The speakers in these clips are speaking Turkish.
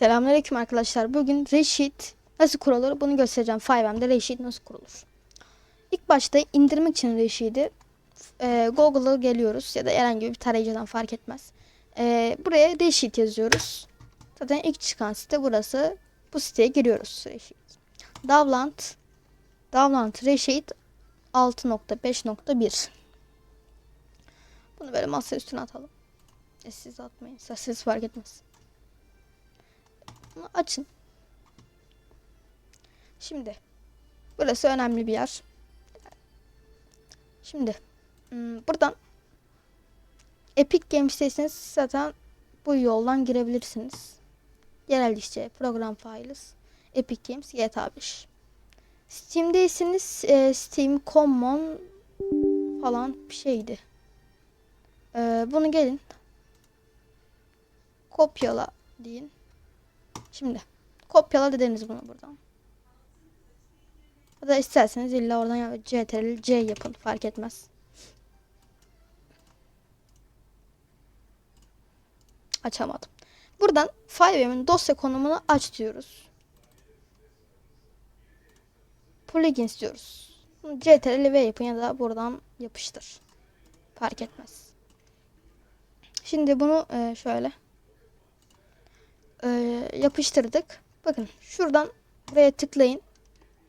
Selamünaleyküm arkadaşlar. Bugün Reşit nasıl kurulur bunu göstereceğim. 5M'de Reşit nasıl kurulur. İlk başta indirmek için Reşit'i e, Google'a geliyoruz ya da herhangi bir tarayıcıdan fark etmez. E, buraya Reşit yazıyoruz. Zaten ilk çıkan site burası. Bu siteye giriyoruz Reşit. Davlant Davlant Reşit 6.5.1 Bunu böyle masa üstüne atalım. E, siz atmayın. Siz fark etmez. Bunu açın. Şimdi burası önemli bir yer. Şimdi hmm, buradan Epic Games'teyseniz zaten bu yoldan girebilirsiniz. Yerel işte program files Epic Games GTA 5. Steam'deyseniz e, Steam Common falan bir şeydi. E, bunu gelin kopyala deyin. Şimdi kopyala dediniz bunu buradan. Ya da isterseniz illa oradan CTRL C yapın fark etmez. Açamadım. Buradan 5M'in dosya konumunu aç diyoruz. Plugins diyoruz. CTRL V yapın ya da buradan yapıştır. Fark etmez. Şimdi bunu e, şöyle e, yapıştırdık. Bakın şuradan buraya tıklayın.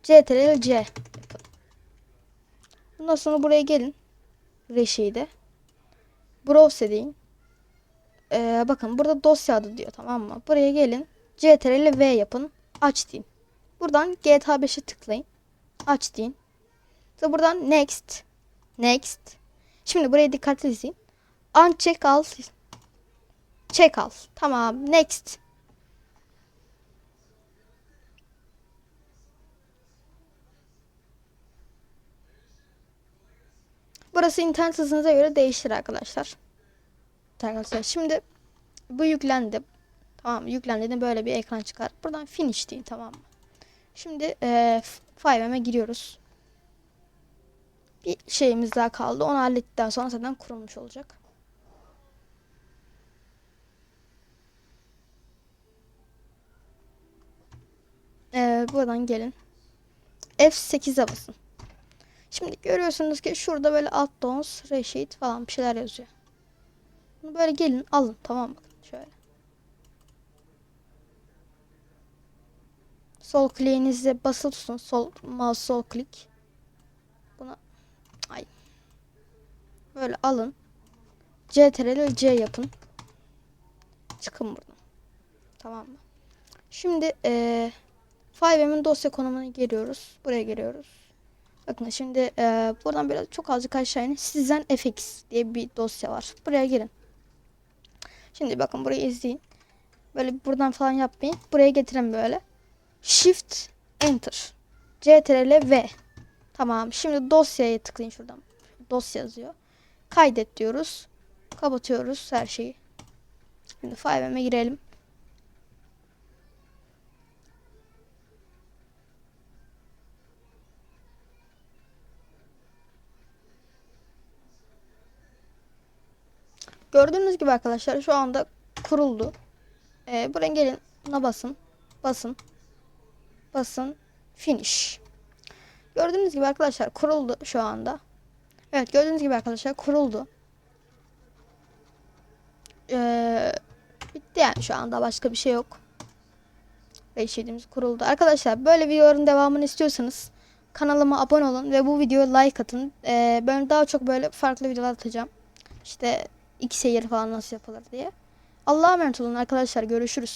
CTRL C yapın. Bundan sonra buraya gelin. Reşi'de. Browse deyin. E, bakın burada dosya adı diyor tamam mı? Buraya gelin. CTRL V yapın. Aç deyin. Buradan GTA 5'e tıklayın. Aç deyin. Sonra buradan next. Next. Şimdi buraya dikkatli izleyin. Uncheck al. Check al. Tamam. Next. Burası internet hızınıza göre değişir arkadaşlar. Arkadaşlar şimdi bu yüklendi. Tamam yüklendiğinde böyle bir ekran çıkar. Buradan finish deyin tamam mı? Şimdi e, 5M'e giriyoruz. Bir şeyimiz daha kaldı. Onu hallettikten sonra zaten kurulmuş olacak. E, buradan gelin. F8'e basın. Şimdi görüyorsunuz ki şurada böyle add-ons, reşit falan bir şeyler yazıyor. Bunu böyle gelin alın tamam mı? Şöyle. Sol kliğinizle basılı tutun. Sol mouse sol klik. Buna ay. Böyle alın. CTRL C yapın. Çıkın buradan. Tamam mı? Şimdi eee 5M'in dosya konumuna geliyoruz. Buraya geliyoruz. Bakın şimdi e, buradan biraz çok azıcık aşağı inin. Sizden FX diye bir dosya var. Buraya girin. Şimdi bakın burayı izleyin. Böyle buradan falan yapmayın. Buraya getirin böyle. Shift Enter. CTRL V. Tamam. Şimdi dosyaya tıklayın şuradan. Dosya yazıyor. Kaydet diyoruz. Kapatıyoruz her şeyi. Şimdi 5M'e girelim. Gördüğünüz gibi arkadaşlar şu anda kuruldu. Ee, buraya gelin buna basın. Basın. Basın. Finish. Gördüğünüz gibi arkadaşlar kuruldu şu anda. Evet gördüğünüz gibi arkadaşlar kuruldu. Ee, bitti yani şu anda başka bir şey yok. Reşidimiz kuruldu. Arkadaşlar böyle videoların devamını istiyorsanız kanalıma abone olun ve bu videoya like atın. Ee, ben daha çok böyle farklı videolar atacağım. İşte iki seyir falan nasıl yapılır diye. Allah'a emanet olun arkadaşlar. Görüşürüz.